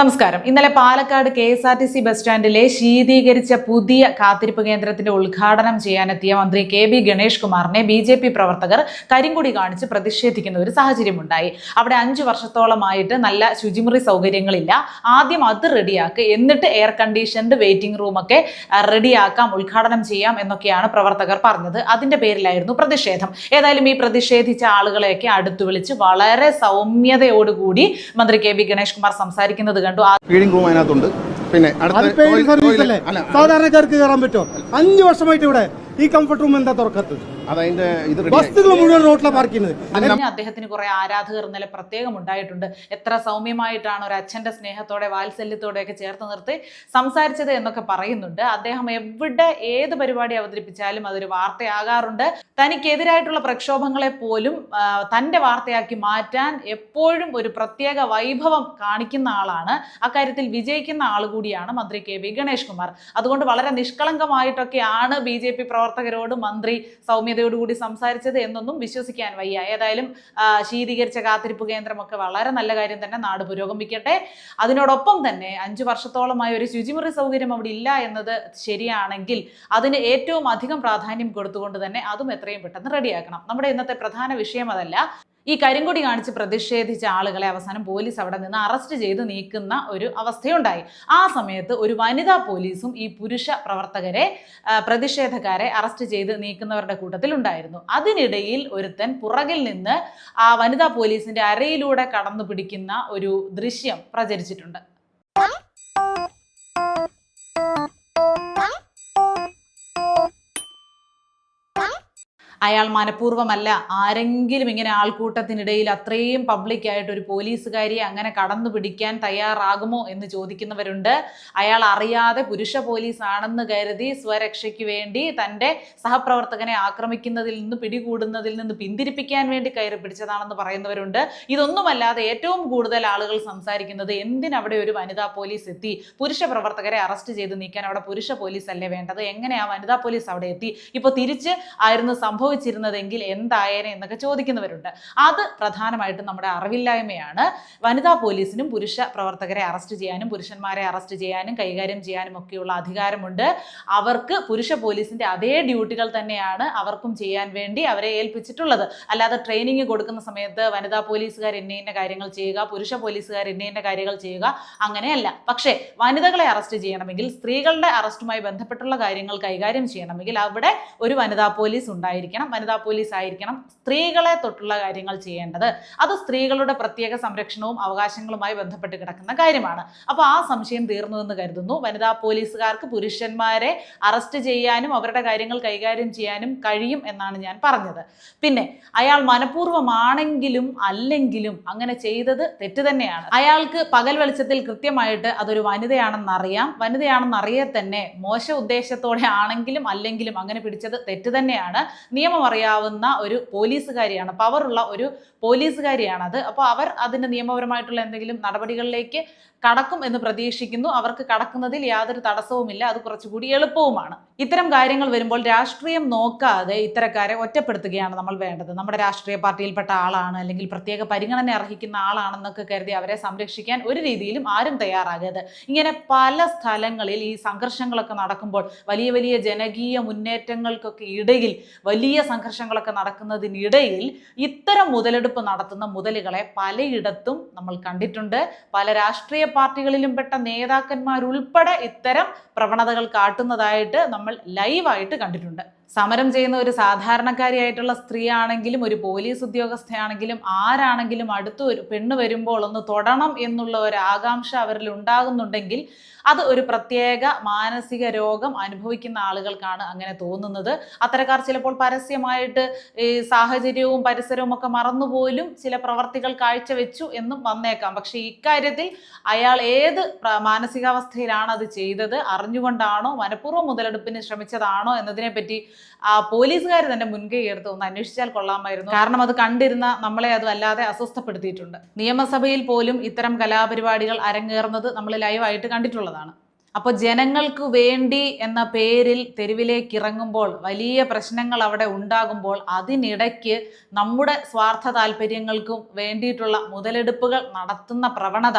നമസ്കാരം. ഇന്നലെ Palakkad K S R T C bus സ്റ്റാൻഡിലെ ശീതീകരിച്ച പുതിയ കാത്തിരിപ്പ് കേന്ദ്രത്തിന്റെ ഉദ്ഘാടനം ചെയ്യാനെത്തിയ മന്ത്രി കെ ബി ഗണേഷ് കുമാറിനെ ബി ജെ പി പ്രവർത്തകർ കരിങ്കുടി കാണിച്ച് പ്രതിഷേധിക്കുന്ന ഒരു സാഹചര്യമുണ്ടായി. അവിടെ അഞ്ചു വർഷത്തോളമായിട്ട് നല്ല ശുചിമുറി സൗകര്യങ്ങളില്ല. ആദ്യം അത് റെഡിയാക്ക്. എന്നിട്ട് എയർ കണ്ടീഷൻഡ് വെയിറ്റിംഗ് റൂമൊക്കെ റെഡിയാക്കാം ഉദ്ഘാടനം ചെയ്യാം എന്നൊക്കെയാണ് പ്രവർത്തകർ പറഞ്ഞത്. അതിന്റെ പേരിലായിരുന്നു പ്രതിഷേധം. ഏതായാലും ഈ പ്രതിഷേധിച്ച ആളുകളെയൊക്കെ അടുത്തു വിളിച്ച് വളരെ സൗമ്യതയോടുകൂടി മന്ത്രി കെ ബി ഗണേഷ് കുമാർ സംസാരിക്കുന്നത് കണ്ടു. ഫീഡിംഗ് റൂം അതിനകത്തുണ്ട്. പിന്നെ അടുത്ത പെയ്ഡ് സർവീസ് അല്ലേ? അല്ല സാധാരണക്കാർക്ക് കയറാൻ പറ്റുമോ? അഞ്ചു വർഷമായിട്ട് ഇവിടെ ഈ കംഫർട്ട് റൂം എന്താ തുറക്കാത്തത്? അതതിന്റെ ഇത് റെഡി ബസ്സുകൾ മുഴുവൻ റോട്ടിലാണ് പാർക്ക് ചെയ്യുന്നത്. അതിന് അദ്ദേഹത്തിന് കുറെ ആരാധകർ ഇന്നലെ പ്രത്യേകം ഉണ്ടായിട്ടുണ്ട്. എത്ര സൗമ്യമായിട്ടാണ് ഒരു അച്ഛന്റെ സ്നേഹത്തോടെ വാത്സല്യത്തോടെ ഒക്കെ ചേർത്ത് നിർത്തി സംസാരിച്ചത് എന്നൊക്കെ പറയുന്നുണ്ട്. അദ്ദേഹം എവിടെ ഏത് പരിപാടി അവതരിപ്പിച്ചാലും അതൊരു വാർത്തയാകാറുണ്ട്. തനിക്കെതിരായിട്ടുള്ള പ്രക്ഷോഭങ്ങളെ പോലും തന്റെ വാർത്തയാക്കി മാറ്റാൻ എപ്പോഴും ഒരു പ്രത്യേക വൈഭവം കാണിക്കുന്ന ആളാണ്. അക്കാര്യത്തിൽ വിജയിക്കുന്ന ആൾ കൂടിയാണ് മന്ത്രി കെ വി ഗണേഷ് കുമാർ. അതുകൊണ്ട് വളരെ നിഷ്കളങ്കമായിട്ടൊക്കെയാണ് ബി ജെ പി പ്രവർത്തകരോട് മന്ത്രി സൗമ്യതയോടുകൂടി സംസാരിച്ചത് എന്നൊന്നും വിശ്വസിക്കാൻ വയ്യ. ഏതായാലും ശീതീകരിച്ച കാത്തിരിപ്പ് കേന്ദ്രമൊക്കെ വളരെ നല്ല കാര്യം തന്നെ നാട് പുരോഗമിക്കട്ടെ. അതിനോടൊപ്പം തന്നെ അഞ്ചു വർഷത്തോളമായ ഒരു ശുചിമുറി സൗകര്യം അവിടെ ഇല്ല എന്നത് ശരിയാണെങ്കിൽ അതിന് ഏറ്റവും അധികം പ്രാധാന്യം കൊടുത്തുകൊണ്ട് തന്നെ അതും എത്രയും പെട്ടെന്ന് റെഡിയാക്കണം. നമ്മുടെ ഇന്നത്തെ പ്രധാന വിഷയം അതല്ല. ഈ കരിങ്കൊടി കാണിച്ച് പ്രതിഷേധിച്ച ആളുകളെ അവസാനം പോലീസ് അവിടെ നിന്ന് അറസ്റ്റ് ചെയ്ത് നീക്കുന്ന ഒരു അവസ്ഥയുണ്ടായി. ആ സമയത്ത് ഒരു വനിതാ പോലീസും ഈ പുരുഷ പ്രവർത്തകരെ പ്രതിഷേധക്കാരെ അറസ്റ്റ് ചെയ്ത് നീക്കുന്നവരുടെ കൂട്ടത്തിൽ ഉണ്ടായിരുന്നു. അതിനിടയിൽ ഒരുത്തൻ പുറകിൽ നിന്ന് ആ വനിതാ പോലീസിന്റെ അരയിലൂടെ കടന്നു പിടിക്കുന്ന ഒരു ദൃശ്യം പ്രചരിച്ചിട്ടുണ്ട്. അയാൾ മനഃപൂർവമല്ല. ആരെങ്കിലും ഇങ്ങനെ ആൾക്കൂട്ടത്തിനിടയിൽ അത്രയും പബ്ലിക്കായിട്ട് ഒരു പോലീസുകാരിയെ അങ്ങനെ കടന്നു പിടിക്കാൻ തയ്യാറാകുമോ എന്ന് ചോദിക്കുന്നവരുണ്ട്. അയാൾ അറിയാതെ പുരുഷ പോലീസ് ആണെന്ന് കരുതി സ്വരക്ഷയ്ക്ക് വേണ്ടി തന്റെ സഹപ്രവർത്തകനെ ആക്രമിക്കുന്നതിൽ നിന്ന് പിടികൂടുന്നതിൽ നിന്ന് പിന്തിരിപ്പിക്കാൻ വേണ്ടി കയറി പിടിച്ചതാണെന്ന് പറയുന്നവരുണ്ട്. ഇതൊന്നുമല്ലാതെ ഏറ്റവും കൂടുതൽ ആളുകൾ സംസാരിക്കുന്നത് എന്തിനവിടെ ഒരു വനിതാ പോലീസ് എത്തി? പുരുഷ പ്രവർത്തകരെ അറസ്റ്റ് ചെയ്ത് നീക്കാൻ അവിടെ പുരുഷ പോലീസ് അല്ലേ വേണ്ടത്? എങ്ങനെ ആ വനിതാ പോലീസ് അവിടെ എത്തി? ഇപ്പോൾ തിരിച്ച് ആയിരുന്നു സംഭവിച്ചിരുന്നതെങ്കിൽ എന്തായേനെ എന്നൊക്കെ ചോദിക്കുന്നവരുണ്ട്. അത് പ്രധാനമായിട്ടും നമ്മുടെ അറിവില്ലായ്മയാണ്. വനിതാ പോലീസിനും പുരുഷ പ്രവർത്തകരെ അറസ്റ്റ് ചെയ്യാനും പുരുഷന്മാരെ അറസ്റ്റ് ചെയ്യാനും കൈകാര്യം ചെയ്യാനും ഒക്കെയുള്ള അധികാരമുണ്ട്. അവർക്ക് പുരുഷ പോലീസിന്റെ അതേ ഡ്യൂട്ടികൾ തന്നെയാണ് അവർക്കും ചെയ്യാൻ വേണ്ടി അവരെ ഏൽപ്പിച്ചിട്ടുള്ളത്. അല്ലാതെ ട്രെയിനിങ് കൊടുക്കുന്ന സമയത്ത് വനിതാ പോലീസുകാർ എന്നെ ഇന്ന കാര്യങ്ങൾ ചെയ്യുക പുരുഷ പോലീസുകാർ എന്നെ ഇന്ന കാര്യങ്ങൾ ചെയ്യുക അങ്ങനെയല്ല. പക്ഷേ വനിതകളെ അറസ്റ്റ് ചെയ്യണമെങ്കിൽ സ്ത്രീകളുടെ അറസ്റ്റുമായി ബന്ധപ്പെട്ടുള്ള കാര്യങ്ങൾ കൈകാര്യം ചെയ്യണമെങ്കിൽ അവിടെ ഒരു വനിതാ പോലീസ് ഉണ്ടായിരിക്കണം. വനിതാ പോലീസ് ആയിരിക്കണം സ്ത്രീകളെ തൊട്ടുള്ള കാര്യങ്ങൾ ചെയ്യേണ്ടത്. അത് സ്ത്രീകളുടെ പ്രത്യേക സംരക്ഷണവും അവകാശങ്ങളുമായി ബന്ധപ്പെട്ട് കിടക്കുന്ന കാര്യമാണ്. അപ്പോൾ ആ സംശയം തീർന്നു എന്ന് കരുതുന്നു. വനിതാ പോലീസുകാർക്ക് പുരുഷന്മാരെ അറസ്റ്റ് ചെയ്യാനും അവരുടെ കാര്യങ്ങൾ കൈകാര്യം ചെയ്യാനും കഴിയും എന്നാണ് ഞാൻ പറഞ്ഞത്. പിന്നെ അയാൾ മനഃപൂർവമാണെങ്കിലും അല്ലെങ്കിലും അങ്ങനെ ചെയ്തത് തെറ്റ് തന്നെയാണ്. അയാൾക്ക് പകൽ വെളിച്ചത്തിൽ കൃത്യമായിട്ട് അതൊരു വനിതയാണെന്നറിയാം അറിയാം. വനിതയാണെന്ന് അറിയെ തന്നെ മോശ ഉദ്ദേശത്തോടെ ആണെങ്കിലും അല്ലെങ്കിലും അങ്ങനെ പിടിച്ചത് തെറ്റ് തന്നെയാണ്. നിയമം അറിയാവുന്ന ഒരു പോലീസുകാരിയാണ് പവറുള്ള ഒരു പോലീസുകാരിയാണത്. അപ്പോൾ അവർ അതിന്റെ നിയമപരമായിട്ടുള്ള എന്തെങ്കിലും നടപടികളിലേക്ക് കടക്കും എന്ന് പ്രതീക്ഷിക്കുന്നു. അവർക്ക് കടക്കുന്നതിൽ യാതൊരു തടസ്സവുമില്ല. അത് കുറച്ചുകൂടി എളുപ്പവുമാണ്. ഇത്തരം കാര്യങ്ങൾ വരുമ്പോൾ രാഷ്ട്രീയം നോക്കാതെ ഇത്തരക്കാരെ ഒറ്റപ്പെടുത്തുകയാണ് നമ്മൾ വേണ്ടത്. നമ്മുടെ രാഷ്ട്രീയ പാർട്ടിയിൽപ്പെട്ട ആളാണ് അല്ലെങ്കിൽ പ്രത്യേക പരിഗണന അർഹിക്കുന്ന ആളാണെന്നൊക്കെ കരുതി അവരെ സംരക്ഷിക്കാൻ ഒരു രീതിയിലും ആരും തയ്യാറാകരുത്. ഇങ്ങനെ പല സ്ഥലങ്ങളിൽ ഈ സംഘർഷങ്ങളൊക്കെ നടക്കുമ്പോൾ വലിയ വലിയ ജനകീയ മുന്നേറ്റങ്ങൾക്കൊക്കെ ഇടയിൽ വലിയ സംഘർഷങ്ങളൊക്കെ നടക്കുന്നതിനിടയിൽ ഇത്തരം മുതലെടുപ്പ് നടത്തുന്ന മുതലുകളെ പലയിടത്തും നമ്മൾ കണ്ടിട്ടുണ്ട്. പല രാഷ്ട്രീയ പാർട്ടികളിലും പെട്ട നേതാക്കന്മാരുൾപ്പെടെ ഇത്തരം പ്രവണതകൾ കാട്ടുന്നതായിട്ട് നമ്മൾ ലൈവായിട്ട് കണ്ടിട്ടുണ്ട്. സമരം ചെയ്യുന്ന ഒരു സാധാരണക്കാരിയായിട്ടുള്ള സ്ത്രീ ആണെങ്കിലും ഒരു പോലീസ് ഉദ്യോഗസ്ഥയാണെങ്കിലും ആരാണെങ്കിലും അടുത്ത് ഒരു പെണ്ണ് വരുമ്പോൾ ഒന്ന് തൊടണം എന്നുള്ള ഒരു ആകാംക്ഷ അവരിൽ ഉണ്ടാകുന്നുണ്ടെങ്കിൽ അത് ഒരു പ്രത്യേക മാനസിക രോഗം അനുഭവിക്കുന്ന ആളുകൾക്കാണ് അങ്ങനെ തോന്നുന്നത്. അത്തരക്കാർ ചിലപ്പോൾ പരസ്യമായിട്ട് ഈ സാഹചര്യവും പരിസരവും ഒക്കെ മറന്നുപോലും ചില പ്രവർത്തികൾ കാഴ്ചവെച്ചു എന്നും വന്നേക്കാം. പക്ഷേ ഇക്കാര്യത്തിൽ അയാൾ ഏത് മാനസികാവസ്ഥയിലാണ് അത് ചെയ്തത്? അറിഞ്ഞുകൊണ്ടാണോ മനഃപൂർവം മുതലെടുപ്പിന് ശ്രമിച്ചതാണോ എന്നതിനെ പറ്റി ആ പോലീസുകാർ തന്നെ മുൻകൈ എടുത്ത് ഒന്ന് അന്വേഷിച്ചാൽ കൊള്ളാമായിരുന്നു. കാരണം അത് കണ്ടിരുന്ന നമ്മളെ അത് വല്ലാതെ അസ്വസ്ഥപ്പെടുത്തിയിട്ടുണ്ട്. നിയമസഭയിൽ പോലും ഇത്തരം കലാപരിപാടികൾ അരങ്ങേറുന്നത് നമ്മൾ ലൈവായിട്ട് കണ്ടിട്ടുള്ളതാണ്. അപ്പോൾ ജനങ്ങൾക്ക് വേണ്ടി എന്ന പേരിൽ തെരുവിലേക്ക് ഇറങ്ങുമ്പോൾ വലിയ പ്രശ്നങ്ങൾ അവിടെ ഉണ്ടാകുമ്പോൾ അതിനിടയ്ക്ക് നമ്മുടെ സ്വാർത്ഥ താല്പര്യങ്ങൾക്കും വേണ്ടിയിട്ടുള്ള മുതലെടുപ്പുകൾ നടത്തുന്ന പ്രവണത.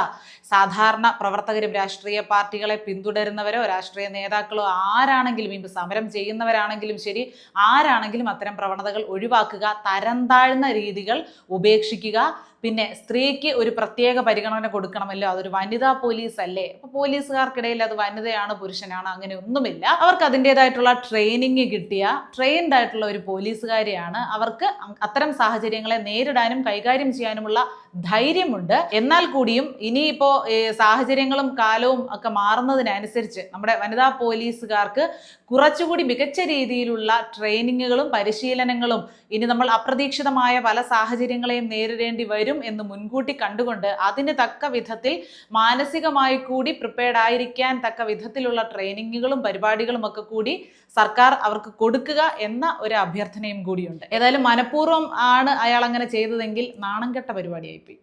സാധാരണ പ്രവർത്തകരും രാഷ്ട്രീയ പാർട്ടികളെ പിന്തുടരുന്നവരോ രാഷ്ട്രീയ നേതാക്കളോ ആരാണെങ്കിലും ഇപ്പം സമരം ചെയ്യുന്നവരാണെങ്കിലും ശരി ആരാണെങ്കിലും അത്തരം പ്രവണതകൾ ഒഴിവാക്കുക തരം താഴ്ന്ന രീതികൾ ഉപേക്ഷിക്കുക. പിന്നെ സ്ത്രീക്ക് ഒരു പ്രത്യേക പരിഗണന കൊടുക്കണമല്ലോ അതൊരു വനിതാ പോലീസ് അല്ലേ അപ്പൊ പോലീസുകാർക്കിടയിൽ അത് വനിതയാണ് പുരുഷനാണ് അങ്ങനെ ഒന്നുമില്ല. അവർക്ക് അതിന്റെതായിട്ടുള്ള ട്രെയിനിങ് കിട്ടിയ ട്രെയിൻഡ് ആയിട്ടുള്ള ഒരു പോലീസുകാരിയാണ്. അവർക്ക് അത്തരം സാഹചര്യങ്ങളെ നേരിടാനും കൈകാര്യം ചെയ്യാനുമുള്ള ധൈര്യമുണ്ട്. എന്നാൽ കൂടിയും ഇനിയിപ്പോ ഏ, സാഹചര്യങ്ങളും കാലവും ഒക്കെ മാറുന്നതിനനുസരിച്ച് നമ്മുടെ വനിതാ പോലീസുകാർക്ക് കുറച്ചുകൂടി മികച്ച രീതിയിലുള്ള ട്രെയിനിങ്ങുകളും പരിശീലനങ്ങളും ഇനി നമ്മൾ അപ്രതീക്ഷിതമായ പല സാഹചര്യങ്ങളെയും നേരിടേണ്ടി വരും എന്ന് മുൻകൂട്ടി കണ്ടുകൊണ്ട് അതിന് തക്ക വിധത്തിൽ മാനസികമായി കൂടി പ്രിപ്പയർഡ് ആയിരിക്കാൻ തക്ക വിധത്തിലുള്ള ട്രെയിനിങ്ങുകളും പരിപാടികളും ഒക്കെ കൂടി സർക്കാർ അവർക്ക് കൊടുക്കുക എന്ന ഒരു അഭ്യർത്ഥനയും കൂടിയുണ്ട്. ഏതായാലും മനഃപൂർവം ആണ് അയാൾ അങ്ങനെ ചെയ്തതെങ്കിൽ നാണം കെട്ട പരിപാടിയായിപ്പോയി.